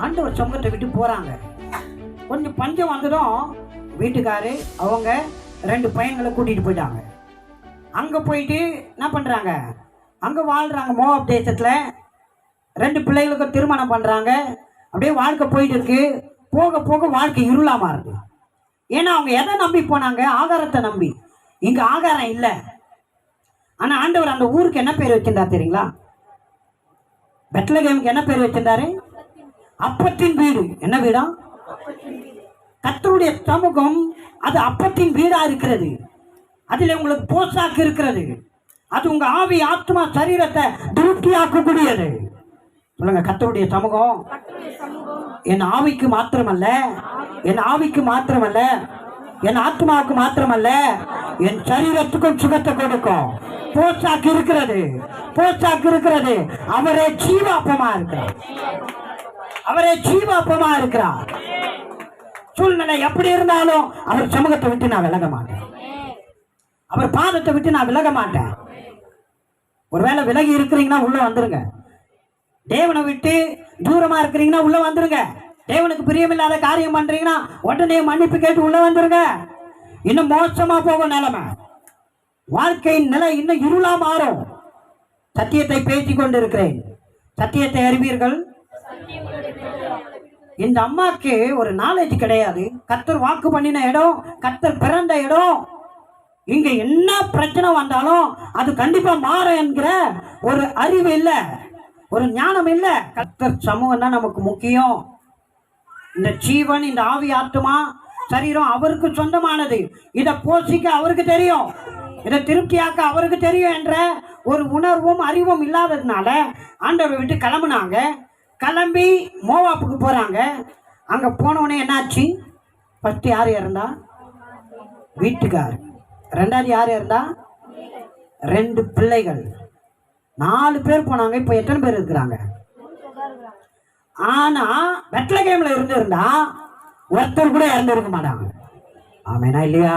ஆண்டவர் சொங்கத்தை விட்டு போறாங்க. கொஞ்சம் பஞ்சம் வந்ததும் வீட்டுக்காரு அவங்க ரெண்டு பையன்களை கூட்டிட்டு போயிட்டாங்க. அங்க போயிட்டு என்ன பண்றாங்க? அங்க வாழ்றாங்க மோவாப் தேசத்துல. ரெண்டு பிள்ளைகளுக்கும் திருமணம் பண்றாங்க. அப்படியே வாழ்க்கை போயிட்டு இருக்கு. போக போக வாழ்க்கை இருளா மாறுது. ஏன்னா அவங்க எதை நம்பி போனாங்க? ஆகாரத்தை நம்பி. இங்க ஆகாரம் இல்லை. ஆனா ஆண்டவர் அந்த ஊருக்கு என்ன பேர் வச்சிருந்தார் தெரியுங்களா? பெட்லகேமுக்கு என்ன பேர் வச்சிருந்தாரு? அப்பத்தின் வீடு. என்ன வீடா? கத்தருடைய சமூகம் அது அப்பத்தின் வீடா இருக்கிறது. அதில் உங்களுக்கு போசாக்கு இருக்கிறது. அது உங்க ஆவி ஆத்மா சரீரத்தை திருப்தியாக்கக்கூடியது. சொல்லுங்க கத்தருடைய சமூகம். என் ஆவிக்கு மாத்திரமல்ல. என் ஆவிக்கு மாத்திரமல்ல. என் ஆத்மாவுக்கு மாத்திரமல்ல. என் சரீரத்துக்கும் சுகத்தை கொடுக்கும். போசாக்கு இருக்கிறது. போசாக்கு இருக்கிறது. அவரே ஜீவாப்பமா இருக்கிறார். அவரே ஜீவாப்பமா இருக்கிறார். சூழ்நிலை எப்படி இருந்தாலும் அவர் சமூகத்தை விட்டு நான் விலக மாட்டேன். அவர் பாதத்தை விட்டு நான் விலக மாட்டேன். ஒருவேளை விலகி இருக்கிறீங்கன்னா உள்ள வந்துருங்க. தேவனை விட்டு தூரமா இருக்கிறீங்கன்னா உள்ள வந்துருங்க. தேவனுக்கு பிரியமில்லாத காரியம் பண்றீங்கன்னா உடனே மன்னிப்பு கேட்டு உள்ள வந்துருங்க. இன்னும் மோசமா போகும் நிலைமை. வாழ்க்கையின் நிலை இன்னும் இருளா மாறும். சத்தியத்தை பேசிக் கொண்டிருக்கிறேன் சத்தியத்தை அறிவீர்கள். இந்த அம்மாக்கு ஒரு நாலேஜ் கிடையாது. கத்தர் வாக்கு பண்ணின இடம் கத்தர் பிறந்த இடம். இங்க என்ன பிரச்சனை வந்தாலும் அது கண்டிப்பா மாறும் என்கிற ஒரு அறிவு இல்லை. ஒரு ஞானம் இல்லை. கத்தர் சமூகம் தான் நமக்கு முக்கியம். இந்த ஜீவன் இந்த ஆவி ஆத்துமா சரீரம் அவருக்கு சொந்தமானது. இதை போஷிக்க அவருக்கு தெரியும். இதை திருப்தியாக்க அவருக்கு தெரியும் என்ற ஒரு உணர்வும் அறிவும் இல்லாததுனால ஆண்டவரை விட்டு கிளம்புனாங்க. கிளம்பி மோவாப்புக்கு போகிறாங்க அங்கே போனவுடனே என்னாச்சு? ஃபஸ்ட்டு யார் இறந்தா? வீட்டுக்கார். ரெண்டாவது யார் இறந்தா? ரெண்டு பிள்ளைகள். நாலு பேர் போனாங்க. இப்போ எத்தனை பேர் இருக்கிறாங்க? ஆனால் வெட்டில கேமில் இருந்திருந்தா ஒருத்தர் கூட இறந்துருக்க மாட்டாங்க. ஆமேனா இல்லையா?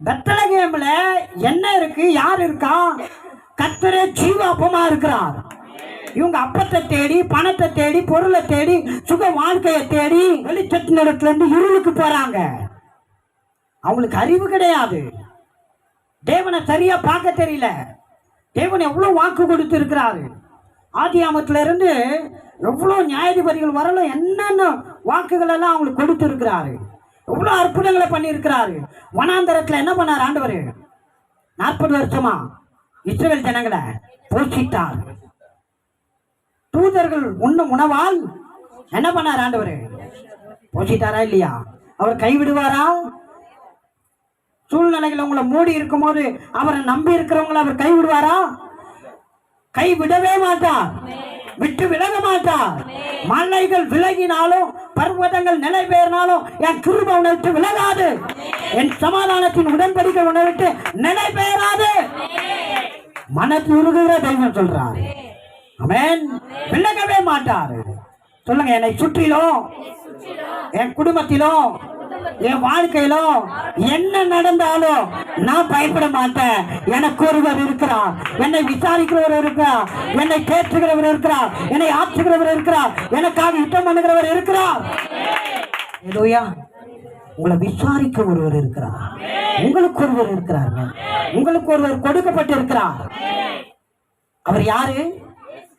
பெத்லகேம்ல என்ன இருக்கு? யார் இருக்கா? கத்தரே ஜீவாப்பமா இருக்கிறார். இவங்க அப்பத்தை தேடி பணத்தை தேடி பொருளை தேடி சுக வாழ்க்கையை தேடி வெளிச்சத்தின் இருந்து இருளுக்கு போறாங்க. அவங்களுக்கு அறிவு கிடையாது. தேவனை சரியா பார்க்க தெரியல. தேவன் எவ்வளோ வாக்கு கொடுத்து ஆதி ஆதியாமத்துல எவ்வளோ நியாயாதிபதிகள் வரலும் என்னென்ன வாக்குகள் எல்லாம் அவங்களுக்கு கொடுத்துருக்கிறாரு. எவ்வளோ அற்புதங்களை பண்ணியிருக்கிறாரு. வனாந்தரத்தில் என்ன பண்ணார் ஆண்டவர்? நாற்பது வருஷமா இஸ்ரேல் ஜனங்களை போஷித்தார் தூதர்கள் உண்ணும் உணவால் என்ன பண்ணார் ஆண்டவர்? போஷித்தாரா இல்லையா? அவர் கைவிடுவாரா? சூழ்நிலைகள் உங்களை மூடி இருக்கும்போது அவரை நம்பி இருக்கிறவங்களை அவர் கைவிடுவாரா? கை விடவே மாட்டார். விட்டு விலக மாட்டார். மலைகள் விலகினாலும் பர்வதங்கள் நிலை பெயர்னாலும் என் கிருப உணர்த்து விலகாது. என் சமாதானத்தின் உடன்படிக்கை உணர்விட்டு நிலை பெயராது. மனத்தில் உருகுகிற தெய்வம் சொல்றார். அமேன் விலகவே மாட்டார். சொல்லுங்க என்னை சுற்றிலும் என் குடும்பத்திலும் என் வாழ்க்கையிலும் என்ன நடந்தாலும் நான் பயப்பட மாட்டேன். எனக்கு ஒருவர் இருக்கிறார். என்னை விசாரிக்கிறவர் இருக்கிறார். என்னை தேற்றுகிறவர் இருக்கிறார். என்னை ஆற்றுகிறவர் இருக்கிறார். எனக்காக யுத்தம் பண்ணுகிறவர் இருக்கிறார். ஏதோயா உங்களை விசாரிக்க ஒருவர் இருக்கிறார். உங்களுக்கு ஒருவர் இருக்கிறார் உங்களுக்கு ஒருவர் கொடுக்கப்பட்டு இருக்கிறார் அவர் யாரு?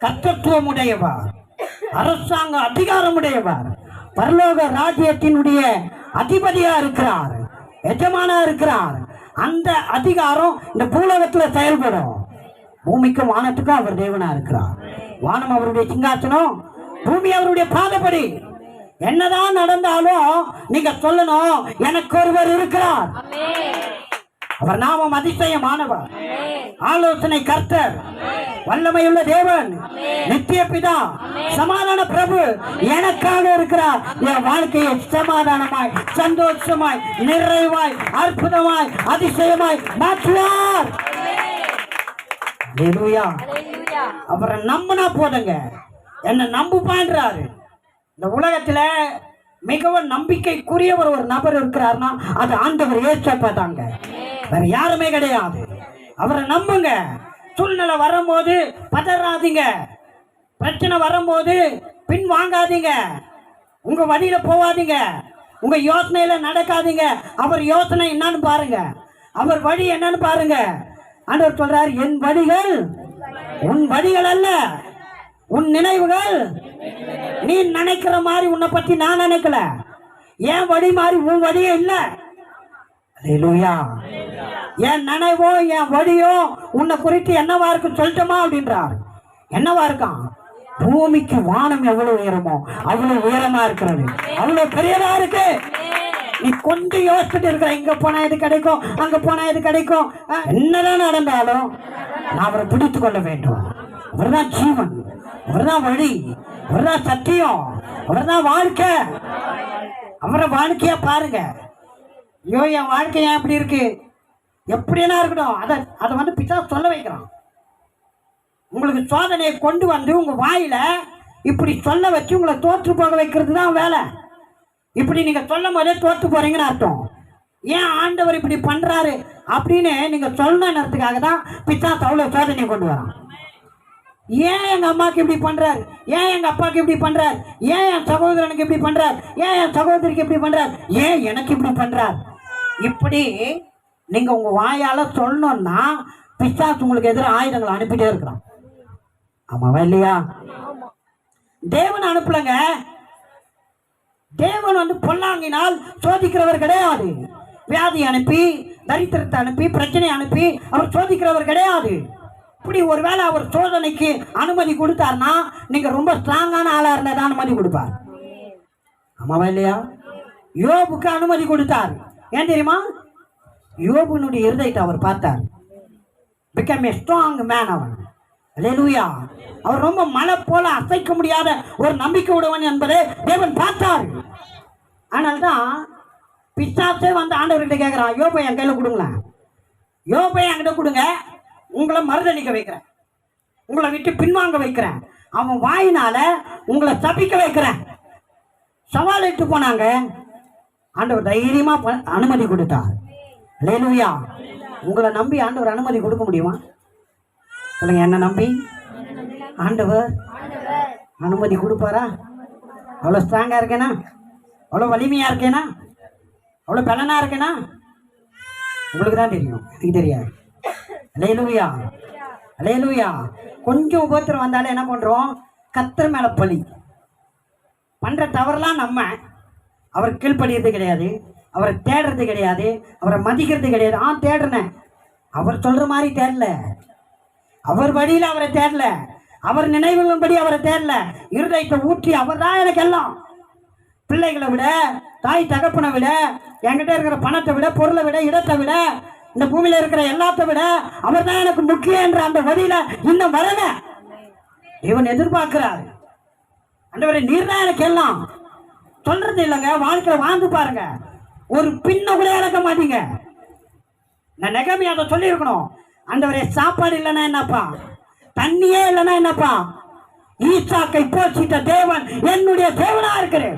கர்த்தத்துவம் உடையவர் அரசாங்க அதிகாரம் உடையவர் பரலோக ராஜ்யத்தினுடைய அதிபதியா இருக்கிறார் எஜமானா இருக்கிறார். அந்த அதிகாரம் இந்த பூலகத்துல செயல்படும். பூமிக்கும் வானத்துக்கும் அவர் தேவனா இருக்கிறார். வானம் அவருடைய சிங்காசனம் பூமி அவருடைய பாதப்படி. என்னதான் நடந்தாலும் நீங்க சொல்லணும் எனக்கு ஒருவர் இருக்கிறார். அவர் நாமம் அதிசயமானவர் ஆலோசனை கர்த்தர். வல்லமையுள்ள தேவன். நித்திய பிதா. சமாதான பிரபு. எனக்காக இருக்கிறார். என் வாழ்க்கையை சமாதானமாய் சந்தோஷமாய் நிறைவாய் அற்புதமாய் அதிசயமாய் மாற்றுவார். அவரை நம்பினா போதுங்க. என்ன நம்புப்பான்றாரு. இந்த உலகத்துல மிகவும் நம்பிக்கைக்குரியவர் ஒரு நபர் இருக்கிறார்னா அது ஆண்டவர் ஏற்றப்ப தாங்க. வேற யாருமே கிடையாது. அவரை நம்புங்க. சூழ்நிலை வரும்போது பதறாதீங்க. பிரச்சனை வரும்போது பின் வாங்காதீங்க. உங்க வழியில போகாதீங்க உங்க யோசனையில நடக்காதீங்க. அவர் யோசனை என்னன்னு பாருங்க. அவர் வழி என்னன்னு பாருங்க. ஆண்டவர் சொல்றார் என் வழிகள் உன் வழிகள் அல்ல. உன் நினைவுகள் நீ நினைக்கிற மாதிரி உன்னை பத்தி நான் நினைக்கல. என் வழி மாதிரி உன் வழியே இல்லை. என் நினைவோ என் வழியோ உன்னை குறித்து என்னவா இருக்கு சொல்லட்டுமா அப்படின்றார். என்னவா இருக்கான்? பூமிக்கு வானம் எவ்வளவு உயரமோ அவ்வளவு உயரமா இருக்கிறது. அவ்வளவு பெரியதா இருக்கு. நீ கொஞ்சம் யோசிச்சுட்டு இருக்கிற இங்க போனா இது கிடைக்கும் அங்க போனா இது கிடைக்கும். என்னதான் நடந்தாலும் நான் அவரை பிடித்து கொள்ள வேண்டும். அவர்தான் ஜீவன் அவர்தான் வழி அவர்தான் சத்தியம் அவர்தான் வாழ்க்கை. அவரை வாழ்க்கையா பாருங்க. ஐயோ என் வாழ்க்கை ஏன் இப்படி இருக்கு? எப்படினா இருக்கட்டும் அதை அதை வந்து பிதா சொல்ல வைக்கிறான். உங்களுக்கு சோதனையை கொண்டு வந்து உங்கள் வாயில இப்படி சொல்ல வச்சு உங்களை தோற்று போக வைக்கிறது தான் வேலை. இப்படி நீங்கள் சொல்லும் போதே தோற்று போகிறீங்கன்னு அர்த்தம். ஏன் ஆண்டவர் இப்படி பண்ணுறாரு அப்படின்னு நீங்கள் சொல்லணுன்றதுக்காக தான் பிச்சா அவ்வளோ சோதனையை கொண்டு வரான். ஏன் எங்கள் அம்மாவுக்கு இப்படி பண்ணுறாரு ஏன் எங்கள் அப்பாவுக்கு இப்படி பண்ணுறாரு ஏன் என் சகோதரனுக்கு இப்படி பண்ணுறார் ஏன் என் சகோதரிக்கு இப்படி பண்ணுறார் ஏன் எனக்கு இப்படி பண்ணுறார் இப்படி நீங்க உங்க வாயால சொல்லணும்னா பிசாசு உங்களுக்கு எதிராக ஆயுதங்களை அனுப்பிட்டே இருக்கிறான். ஆமாவா இல்லையா? தேவன் அனுப்பலங்க. தேவன் வந்து பொல்லாங்கினால் சோதிக்கிறவர் கிடையாது. வியாதி அனுப்பி தரித்திரத்தை அனுப்பி பிரச்சனை அனுப்பி அவர் சோதிக்கிறவர் கிடையாது. இப்படி ஒருவேளை அவர் சோதனைக்கு அனுமதி கொடுத்தாருன்னா நீங்க ரொம்ப ஸ்ட்ராங்கான ஆளா இருந்தா தான் அனுமதி கொடுப்பார். ஆமாவா இல்லையா? யோபுக்கு அனுமதி கொடுத்தார். ஏன் தெரியுமா? யோபுனுடைய இருதயத்தை அவர் பார்த்தார். பிகம் ஏ ஸ்ட்ராங் மேன் அவன். லூயா அவர் ரொம்ப மலை போல அசைக்க முடியாத ஒரு நம்பிக்கை உடையவன் என்பதை தேவன் பார்த்தார். ஆனால்தான் பிசாசே வந்து ஆண்டவர்கிட்ட கேட்குறான் யோபை என் கையில் கொடுங்களேன் யோபை என்கிட்ட கொடுங்க. உங்களை மறுதளிக்க வைக்கிறேன். உங்களை விட்டு பின்வாங்க வைக்கிறேன். அவன் வாயினால உங்களை தப்பிக்க வைக்கிறேன். சவால் இட்டு போனாங்க. ஆண்டவர் தைரியமா ப- அனுமதி கொடுத்தார். லேலுயா உங்களை நம்பி ஆண்டவர் அனுமதி கொடுக்க முடியுமா? சொல்லுங்க என்ன நம்பி? ஆண்டவர் அனுமதி கொடுப்பாரா? அவ்வளோ ஸ்ட்ராங்காக இருக்கேனா? அவ்வளோ வலிமையாக இருக்கேனா? அவ்வளோ பலனாக இருக்கேனா? உங்களுக்கு தான் தெரியும். எனக்கு தெரியாது. அலையலுவியா அலையலுவியா கொஞ்சம் உபத்திரம் வந்தாலே என்ன பண்ணுறோம் கத்தர் மேலே பழி. பண்ணுற தவறுலாம் நம்ம அவர் கீழ்ப்படியறது கிடையாது. அவரை தேடுறது கிடையாது. அவரை மதிக்கிறது கிடையாது. ஆ தேடுறேன். அவர் சொல்கிற மாதிரி தேடல. அவர் வழியில் அவரை தேடல. அவர் நினைவுகளின்படி அவரை தேடல. இருதயத்தை ஊற்றி அவர் தான் எனக்கு எல்லாம். பிள்ளைகளை விட தாய் தகப்பனை விட என்கிட்ட இருக்கிற பணத்தை விட பொருளை விட இடத்தை விட இந்த பூமியில இருக்கிற எல்லாத்தை விட அவர் தான் எனக்கு முக்கியம் என்ற அந்த வழியில இன்னும் வரல. இவன் எதிர்பார்க்கிறார். அந்த நீர் தான் எனக்கு எல்லாம். சொல்றது இல்லைங்க வாழ்க்கையில வாழ்ந்து பாருங்க. ஒரு பின்ன கூட இழக்க மாட்டீங்க. நான் நெகமி அதை சொல்லியிருக்கணும். ஆண்டவரே சாப்பாடு இல்லைன்னா என்னப்பா? தண்ணியே இல்லைன்னா என்னப்பா? ஈசாக்கை போச்சிட்ட தேவன் என்னுடைய தேவனா இருக்கிறேன்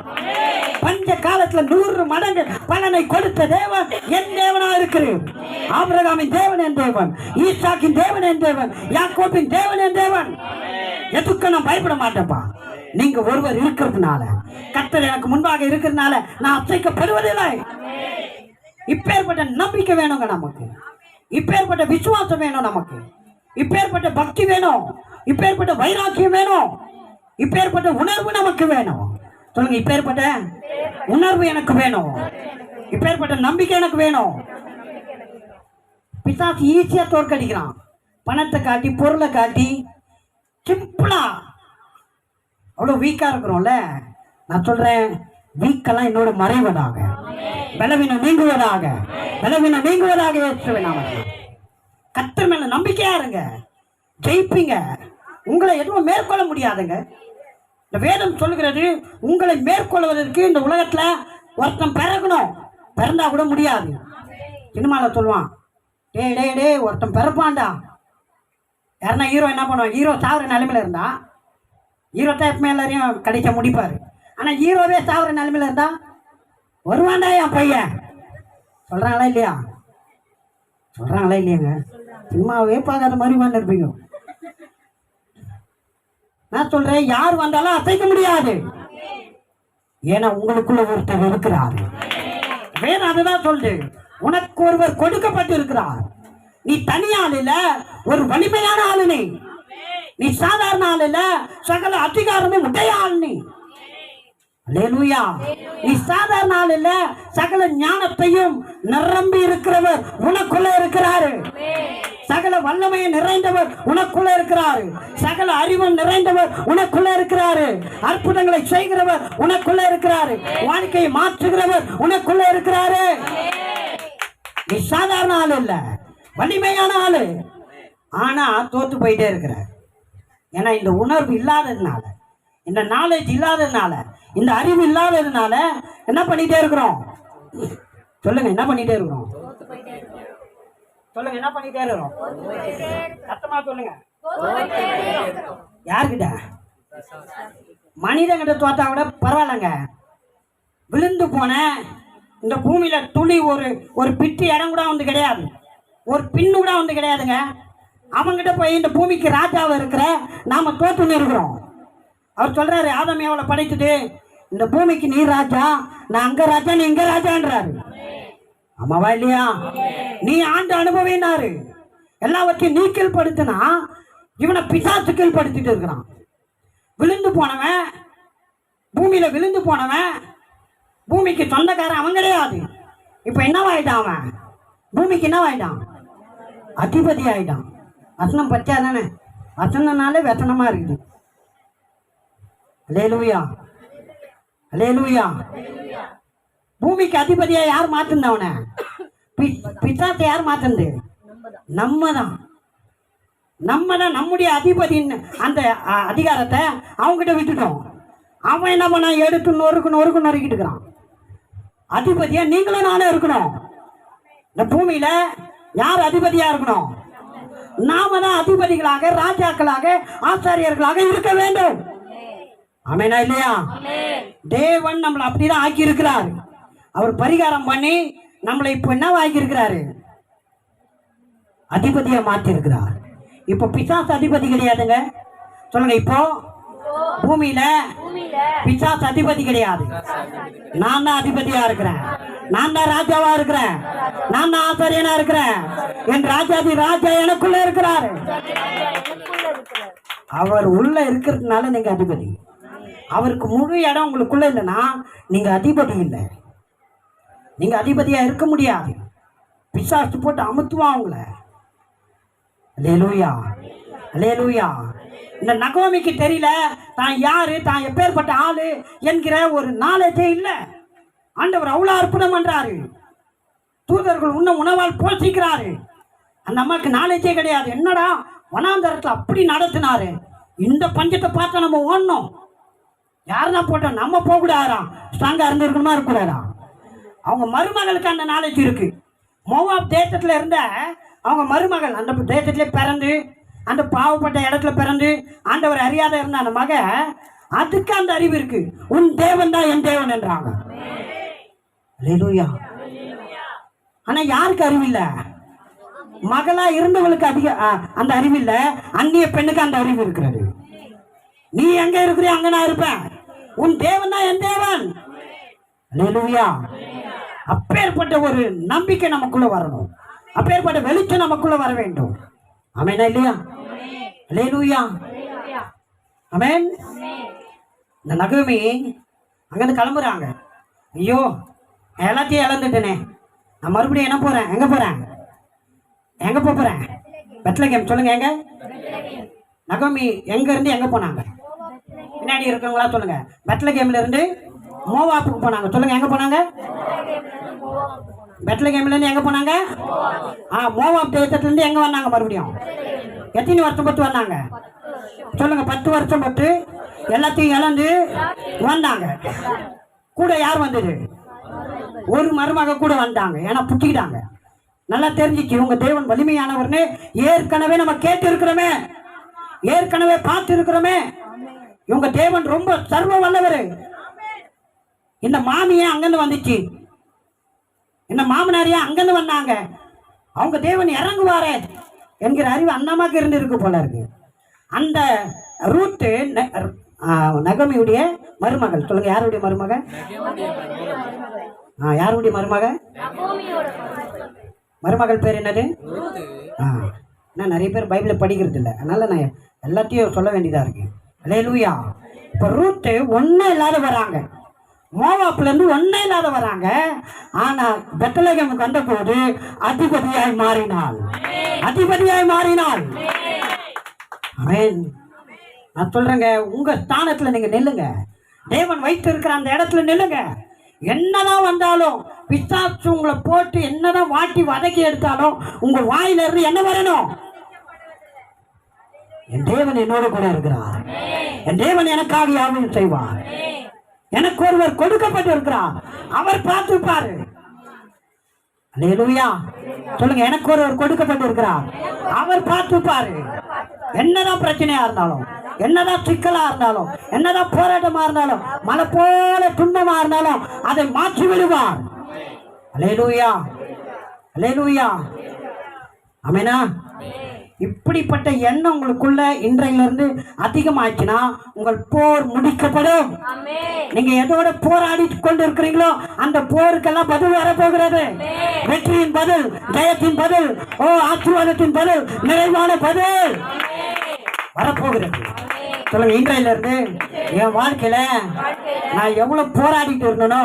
பஞ்ச காலத்துல நூறு மடங்கு பலனை கொடுத்த தேவன் என் தேவனா இருக்கிறேன் ஆபிரகாமின் தேவன் என் தேவன் ஈசாக்கின் தேவன் என் தேவன் யாக்கோப்பின் தேவன் என் தேவன். எதுக்கு நான் பயப்பட மாட்டேன்ப்பா. நீங்க ஒருவர் இருக்கிறதுனால கத்தர் எனக்கு முன்பாக இருக்கிறதுனால நான் அசைக்கப்படுவதில்லை இப்பேற்பட்ட நம்பிக்கை வேணுங்க நமக்கு. இப்பேற்பட்ட விசுவாசம் வேணும் நமக்கு. இப்பேற்பட்ட பக்தி வேணும். இப்பேற்பட்ட வைராக்கியம் வேணும். இப்பேற்பட்ட உணர்வு நமக்கு வேணும். சொல்லுங்க இப்பேற்பட்ட உணர்வு எனக்கு வேணும். இப்பேற்பட்ட நம்பிக்கை எனக்கு வேணும். பிசாசு ஈஸியா தோற்கடிக்கிறான். பணத்தை காட்டி பொருளை காட்டி சிம்பிளா அவ்வளோ வீக்காக இருக்கிறோம்ல? நான் சொல்கிறேன் வீக்கெல்லாம் என்னோட மறைவதாக பலவீனம் நீங்குவதாக. பலவீனம் நீங்குவதாக இயேசுவின் நாமத்தில். கர்த்தர் மேல நம்பிக்கையா இருங்க. ஜெயிப்பீங்க. உங்களை எதுவும் மேற்கொள்ள முடியாதுங்க. இந்த வேதம் சொல்லுகிறது உங்களை மேற்கொள்வதற்கு இந்த உலகத்துல ஒருத்தன் பிறக்கணும். பிறந்தா கூட முடியாது. சினிமாவில் சொல்லுவான் டேய் டேய் டே ஒருத்தன் பிறப்பான்டா. யாருன்னா ஹீரோ என்ன பண்ணுவான்? ஹீரோ சாகுற நிலைமையில இருந்தான் ஹீரோ தான் எப்பவுமே எல்லாரையும் கிடைக்க முடிப்பார். ஆனால் ஹீரோவே சாகுற நிலைமையில இருந்தால் வருவான்டா என் பையன். சொல்கிறாங்களா இல்லையா? சொல்கிறாங்களா இல்லையாங்க? சினிமாவே பார்க்காத மாதிரி உட்காந்து நான் சொல்கிறேன் யார் வந்தாலும் அசைக்க முடியாது. ஏன்னா உங்களுக்குள்ள ஒருத்தர் இருக்கிறார். வேற அதுதான் சொல்லு உனக்கு ஒருவர் கொடுக்கப்பட்டு இருக்கிறார் நீ தனியாள் இல்ல ஒரு வலிமையான ஆளு நீ சாதாரண ஆள் இல்ல சகல அதிகாரமும் உடைய ஆள் நீ. அல்லேலூயா. நீ சாதாரண ஆள் இல்ல சகல ஞானத்தையும் நிரம்பி இருக்கிறவர் உனக்குள்ள இருக்கிறாரு. சகல வல்லமையை நிறைந்தவர் உனக்குள்ள இருக்கிறாரு. சகல அறிவும் நிறைந்தவர் உனக்குள்ள இருக்கிறாரு. அற்புதங்களை செய்கிறவர் உனக்குள்ள இருக்கிறாரு. வாழ்க்கையை மாற்றுகிறவர் உனக்குள்ள இருக்கிறாரு. நீ சாதாரண ஆள் இல்ல. வலிமையான ஆளு. ஆனா தோத்து போயிட்டே இருக்கிற ஏன்னா இந்த உணர்வு இல்லாததுனால இந்த நாலேஜ் இல்லாததுனால இந்த அறிவு இல்லாததுனால என்ன பண்ணிட்டே இருக்கிறோம்? சொல்லுங்க என்ன பண்ணிட்டே இருக்கிறோம்? சொல்லுங்க என்ன பண்ணிட்டே இருக்கிறோம்? சத்தமா சொல்லுங்க. யாருக்கிட்ட மனிதங்கிட்ட தோத்தா கூட பரவாயில்லைங்க. விழுந்து போன இந்த பூமியில துளி ஒரு ஒரு பிட்டு இடம் கூட வந்து கிடையாது. ஒரு பின்னு கூட வந்து கிடையாதுங்க. அவங்கிட்ட போய் இந்த பூமிக்கு ராஜாவை இருக்கிற நாம தோற்றுன்னு இருக்கிறோம். அவர் சொல்றாரு ஆதம் எவ்வளோ படைத்துட்டு இந்த பூமிக்கு நீ ராஜா நான் அங்க ராஜா நீ இங்க ராஜான்றாரு. ஆமாவா இல்லையா? நீ ஆண்டு அனுபவினாரு. எல்லாவற்றையும் நீ கீழ்படுத்தினா இவனை பிசாசு கீழ்படுத்திட்டு இருக்கிறான். விழுந்து போனவன் பூமியில விழுந்து போனவன் பூமிக்கு சொந்தக்காரன் அவன் கிடையாது. இப்போ என்னவாயிட்டான் அவன்? பூமிக்கு என்னவாயிட்டான்? அதிபதி ஆயிட்டான் வசனம் பச்சா தானே? வசனனாலே வெத்தனமா இருக்குது. அலேலூயா அலேலூயா பூமிக்கு அதிபதியா யார் மாத்துனது அவனை? பி- யார் மாத்துனது நம்ம தான் நம்ம தான் நம்முடைய அதிபதின்னு அந்த அ, அதிகாரத்தை அவங்ககிட்ட விட்டுட்டோம். அவன் என்ன பண்ண எடுத்து நொறுக்கு நொறுக்கு நொறுக்கிட்டு இருக்கிறான். அதிபதியா நீங்களும் நானும் இருக்கணும். இந்த பூமியில யார் அதிபதியா இருக்கணும்? நாம தான் அதிபதிகளாக ராஜாக்களாக ஆச்சாரியர்களாக இருக்க வேண்டும். ஆமேனா இல்லையா? தேவன் நம்மளை அப்படிதான் ஆக்கி இருக்கிறார் அவர் பரிகாரம் பண்ணி நம்மளை இப்போ என்ன ஆக்கி இருக்கிறாரு அதிபதியை மாத்தி இருக்கிறார் இப்போ பிசாசு அதிபதி கிடையாதுங்க. சொல்லுங்க இப்போ பூமியில பிசாசு அதிபதி கிடையாது. நான் தான் அதிபதியா இருக்கிறேன். நான் தான் ராஜாவா இருக்கிறேன். நான் தான் ஆசாரியனா இருக்கிறேன். என் ராஜாதி ராஜா எனக்குள்ள இருக்கிறாரு. அவர் உள்ள இருக்கிறதுனால நீங்க அதிபதி. அவருக்கு முழு இடம் உங்களுக்குள்ள இல்லைன்னா நீங்க அதிபதி இல்லை. நீங்க அதிபதியா இருக்க முடியாது. பிசாசு போட்டு அமுத்துவான் உங்களை. லேலூயா லேலூயா இந்த நகோமிக்கு தெரியல. தான் யாரு தான் எப்பேற்பட்ட ஆளு என்கிற ஒரு நாலேஜே இல்லை. ஆண்டவர் அவ்வளோ அற்புதம் பண்றாரு. தூதர்கள் உன்ன உணவால் போஷிக்கிறாரு அந்த அம்மாவுக்கு நாலேஜே கிடையாது. என்னடா? வனாந்தரத்தில் அப்படி நடத்தினாரு. இந்த பஞ்சத்தை பார்த்தா நம்ம ஓடணும். யாருன்னா போட்டோம்? நம்ம போகக்கூடாதாம். ஸ்ட்ராங்காக இருந்திருக்கணுமா? இருக்கக்கூடாதா அவங்க மருமகளுக்கு அந்த நாலேஜ் இருக்கு. மோவாப் தேசத்தில் இருந்த அவங்க மருமகள் அந்த தேசத்திலே பிறந்து அந்த பாவப்பட்ட இடத்துல பிறந்து ஆண்டவர் அறியாத இருந்த அந்த மக அதுக்கு அந்த அறிவு இருக்கு. உன் தேவன் தான் என் தேவன் என்றாங்க. ஆனா யாருக்கு அறிவு இல்ல மகளா இருந்தவளுக்கு அதிக அந்த அறிவு இல்ல அந்நிய பெண்ணுக்கு அந்த அறிவு இருக்கிறது. நீ எங்க இருக்கிறிய அங்க நான் இருப்பேன். உன் தேவன் தான் என் தேவன். அல்லேலூயா அப்பேற்பட்ட ஒரு நம்பிக்கை நமக்குள்ள வரணும். அப்பேற்பட்ட வெளிச்சம் நமக்குள்ள வர வேண்டும். அமேனா இல்லையா அல்லேலூயா அமேன் இந்த நகமி அங்கேருந்து கிளம்புறாங்க. ஐயோ எல்லாத்தையும் இழந்துட்டேனே. நான் மறுபடியும் என்ன போகிறேன் எங்கே போகிறேன் எங்கே போக போகிறேன் பெட்லகேம் சொல்லுங்கள் எங்கே? நகமி எங்கேருந்து எங்கே போனாங்க? பின்னாடி இருக்கிறவங்களா சொல்லுங்கள் பெட்லகேம்லேருந்து மோவாப்புக்கு போனாங்க. சொல்லுங்கள் எங்கே போனாங்க? பெட்லகேம்ல கேம்லேருந்து எங்கே போனாங்க? ஆ மோவாப் தேசத்துலேருந்து எங்கே வந்தாங்க மறுபடியும்? எத்தனை வருஷம் பட்டு வந்தாங்க? சொல்லுங்கள் பத்து வருஷம் பட்டு எல்லாத்தையும் இழந்து வந்தாங்க. கூட யார் வந்தது? ஒரு மருமக கூட வந்தாங்க. ஏன்னா புட்டிக்கிட்டாங்க நல்லா தெரிஞ்சிச்சு இவங்க தேவன் வலிமையானவர்னு ஏற்கனவே நம்ம கேட்டு இருக்கிறோமே ஏற்கனவே பார்த்து இருக்கிறோமே இவங்க தேவன் ரொம்ப சர்வ வல்லவர். இந்த மாமியே அங்கிருந்து வந்துச்சு. என்ன மாமனாரியா? அங்கிருந்து வந்தாங்க. அவங்க தேவன் இறங்குவாரே என்கிற அறிவு அந்த இருந்திருக்கு இருக்கு போல இருக்கு. அந்த ரூத்து நகமியுடைய மருமகள். சொல்லுங்க யாருடைய மருமக? ஆ யாருடைய மருமக? மருமகள் பேர் என்னது? ஆ நான் நிறைய பேர் பைபிளை படிக்கிறது இல்லை. அதனால நான் எல்லாத்தையும் சொல்ல வேண்டியதாக இருக்கு. அலையலூயா இப்போ ரூத்து ஒன்றும் இல்லாத வராங்க. மோவாப்புலேருந்து ஒன்றும் இல்லாத வராங்க. ஆனால் பெத்தலகமுக்கு வந்தபோது அதிபதியாய் மாறினாள். அதிபதியாய் மாறினாள். ஆமென் நான் சொல்றேங்க உங்க ஸ்தானத்துல நீங்க நில்லுங்க. தேவன் வைத்து இருக்கிற அந்த இடத்துல நில்லுங்க. என்னதான் வந்தாலும் பிசாசு உங்களை போட்டு என்னதான் வாட்டி வதக்கி எடுத்தாலும் உங்க வாயில இருந்து என்ன வரணும்? என் தேவன் என்னோட கூட இருக்கிறார். என் தேவன் எனக்காக யாவும் செய்வார். எனக்கு ஒருவர் கொடுக்கப்பட்டிருக்கிறார். அவர் பார்த்துப்பாரு அல்லேலூயா. சொல்லுங்க எனக்கு ஒருவர் கொடுக்கப்பட்டிருக்கிறார். அவர் பார்த்துப்பாரு என்னதான் பிரச்சனையா இருந்தாலும் என்னதான் சிக்கலா இருந்தாலும் என்னதான் போராட்டமா இருந்தாலும் மலை போல துன்பமா இருந்தாலும் அதை மாற்றி விடுவார். அலேலூயா அலேலூயா அமேனா இப்படிப்பட்ட எண்ணம் உங்களுக்குள்ள இன்றையிலிருந்து அதிகமாச்சுன்னா உங்கள் போர் முடிக்கப்படும். நீங்க எதோட போராடி கொண்டு இருக்கிறீங்களோ அந்த போருக்கெல்லாம் பதில் வரப்போகிறது. வெற்றியின் பதில் ஜெயத்தின் பதில் ஓ ஆசீர்வாதத்தின் பதில் நிறைவான பதில் வரப்போகிறது. சொல்லுங்க இன்றையில இருந்து என் வாழ்க்கையில நான் எவ்வளவு போராடிட்டு இருந்தனோ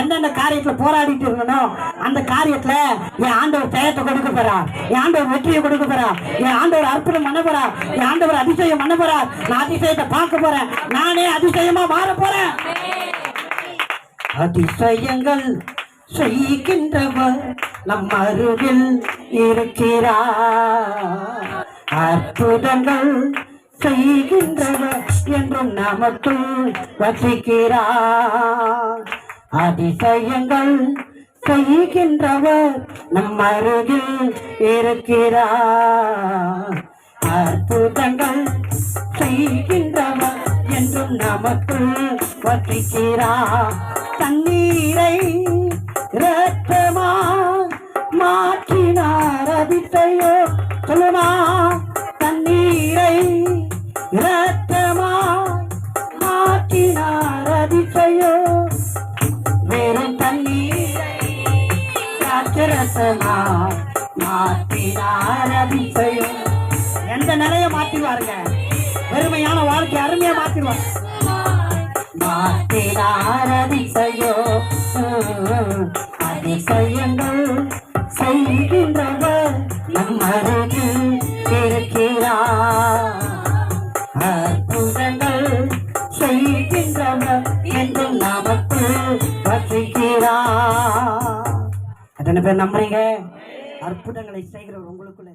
எந்தெந்த காரியத்துல போராடிட்டு இருந்தனோ அந்த காரியத்துல என் ஆண்டவர் ஜெயத்தை கொடுக்க போறா என் ஆண்டவர் வெற்றியை கொடுக்க போறா என் ஆண்டவர் அற்புதம் பண்ண போறா என் ஆண்டவர் அதிசயம் பண்ண போறா நான் அதிசயத்தை பார்க்க போறேன். நானே அதிசயமா மாற போறேன். அதிசயங்கள் செய்கின்றவர் நம் அருகில் இருக்கிறார். அற்புதங்கள் செய்கின்றவர் என்றும் நமக்குள் வசிக்கிறார். அதிசயங்கள் செய்கின்றவர் நம் அருகில் இருக்கிறார். அற்புதங்கள் செய்கின்றவர் என்றும் நமக்குள் வசிக்கிறார் தண்ணீரை இரத்தமா மாற்றினார் அதிசயோ. சொல்லுமா? தண்ணீரை இரத்தமா மாற்றினார் அதிசயோ. வெறும் தண்ணீரை திராட்சரசமா மாற்றினார் அதிசயோ எந்த நிலைய மாத்திடுவாருங்க வெறுமையான வாழ்க்கை அருமையா மாத்திடுவார் மாற்றினார் அதிசயோ அதிசயங்கள் செய்கின்றவர் நம் அருகில் இருக்கிறார். அற்புதங்கள் செய்கின்றவர் வசிக்கிறார் எத்தனை பேர் நம்புறீங்க? அற்புதங்களை செய்கிறவர் உங்களுக்குள்ள